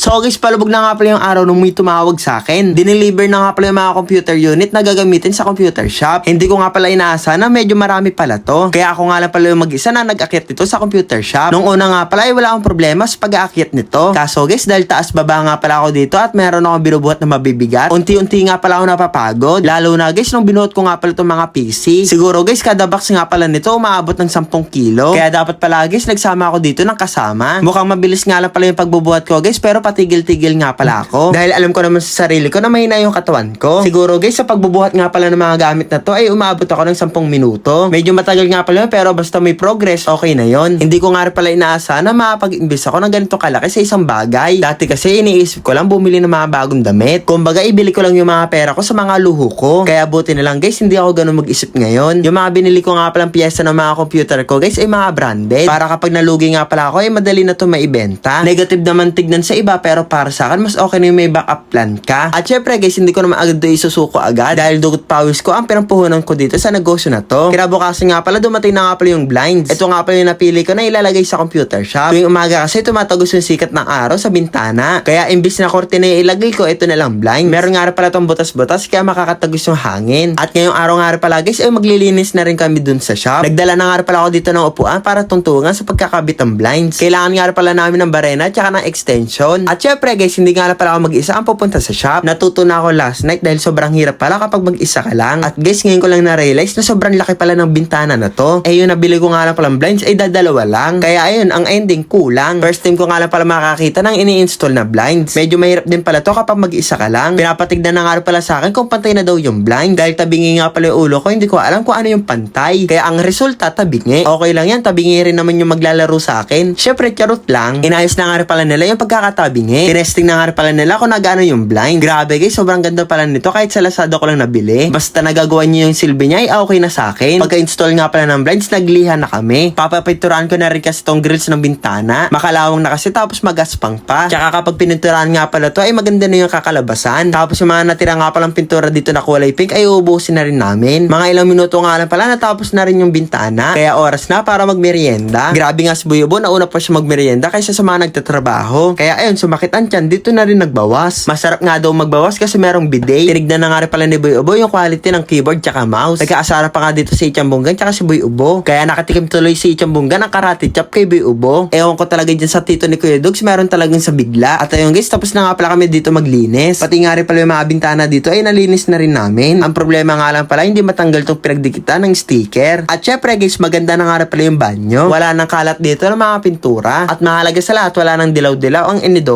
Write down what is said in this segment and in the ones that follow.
So guys, palubog na nga pala yung araw nung may tumawag sa akin. Dineliver na nga pala yung mga computer unit na gagamitin sa computer shop. Hindi ko nga pala inaasa na medyo marami pala to. Kaya ako nga lang pala yung mag-isa na nag-akit nito sa computer shop. Nung una nga pala ay wala akong problema sa pag-aakyat nito. Kaso guys, dahil taas baba nga pala ako dito at meron akong binubuhat na mabibigat. Unti-unti nga pala ako napapagod. Lalo na guys, nung binuhat ko nga pala itong mga PC. Siguro guys, kada box nga pala nito umaabot ng 10 kilo. Kaya dapat pala guys, nagsama ako dito ng kasama. Mukhang mabilis nga lang pala yung pagbubuhat ko guys, pero patigil-tigil nga pala ako. Dahil alam ko naman sa sarili ko na mahina yung katawan ko. Siguro guys, sa pagbubuhat nga pala ng mga gamit na to ay umabot ako ng 10 minuto. Medyo matagal nga pala pero basta may progress, okay na yon. Hindi ko nga pala inaasa na makapag-invest ako ng ganito kalaki sa isang bagay. Dati kasi iniisip ko lang bumili ng mga bagong damit. Kumbaga, ibili ko lang yung mga pera ko sa mga luho ko. Kaya buti na lang guys, hindi ako ganun mag-isip ngayon. Yung mga binili ko nga palang piyesa ng mga computer ko guys ay mga branded. Para kapag nalugi nga pala ako ay madali na to maibenta. Negative naman tignan sa iba pero para sa akin mas okay na yung may backup plan ka. At syempre guys, hindi ko naman agad isusuko agad dahil dugot pawis ko ang pinampuhunan ko dito sa negosyo na to. Kinabukasan nga pala dumating na nga pala yung blinds. Ito nga pala yung napili ko na ilalagay sa computer shop. Tuwing umaga kasi tumatagos yung sikat ng araw sa bintana. Kaya imbis na kortina yung ilagay ko, ito na lang blind. Meron nga pala tong butas-butas kaya makakatagos yung hangin. At ngayong araw nga pala guys ay maglilinis na rin kami dun sa shop. Nagdala na nga pala ako dito ng upuan para tungtungan sa pagkakabit ng blinds. Kailangan nga pala namin ng barena at ng extension. At syempre guys, hindi nga rin pala ako mag-isa ang pupunta sa shop. Natuto na ako last night dahil sobrang hirap pala kapag mag-isa ka lang. At guys, ngayon ko lang na-realize na sobrang laki pala ng bintana na to. Eh yung nabili ko nga lang palang blinds ay dadalawa lang. Kaya ayun, ang ending kulang. First time ko nga lang pala makakita ng ini-install na blinds. Medyo mahirap din pala to kapag mag-isa ka lang. Pinapatignan na nga pala sa akin kung pantay na daw yung blind. Dahil tabingi nga pala yung ulo ko, hindi ko alam kung ano yung pantay. Kaya ang resulta, tabingi. Okay lang yan, tabingi rin naman yung maglalaro sa akin. Syempre, charot lang. Inayos na nga pala nila yung pagkakatabingi. Tinesting na nga pala nila kung nagano yung blind. Grabe guys, sobrang ganda pala nito kahit sa Lazada ko lang nabili. Basta nagagawa niyo yung silbi niya, ay okay na sa akin. Pagka-install nga pala ng blinds, nagliha na kami. Papapinturan ko na rin kasi tong grills ng bintana. Makalawang na kasi tapos magaspang pa. Tsaka kapag pininturahan nga pala to ay maganda na yung kakalabasan. Tapos yung mga natira nga palang pintura dito na kulay pink ay uubusin na rin namin. Mga ilang minuto nga lang pala natapos na rin yung bintana. Kaya oras na para magmerienda. Grabe nga si Buyobo, nauna pa siya magmerienda kaysa sa mga nagtatrabaho. Kaya ayun, sumakit ang tiyan, dito na rin nagbawas. Masarap nga daw magbawas kasi merong bidet. Tinignan na nga rin pala ni Buyobo yung quality ng keyboard tsaka mouse. Nagkaasara pa nga dito si Ichambunggan tsaka si Boy Ubo. Kaya nakatikim tuloy si Ichambunggan ng karate chop kay Boy Ubo. Ewan ko talaga dyan sa tito ni Kuya Dugs, meron talagang sa bigla. At ayun guys, tapos na nga pala kami dito maglinis. Pati nga rin pala yung mga bintana dito ay nalinis na rin namin. Ang problema nga lang pala, hindi matanggal tong pinagdikitan ng sticker. At syempre guys, maganda na nga rin pala yung banyo. Wala nang kalat dito ng mga pintura. At mahalaga sa lahat, wala nang dilaw-dilaw ang inidoro.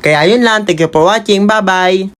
Kaya yun lang, thank you for watching, bye bye!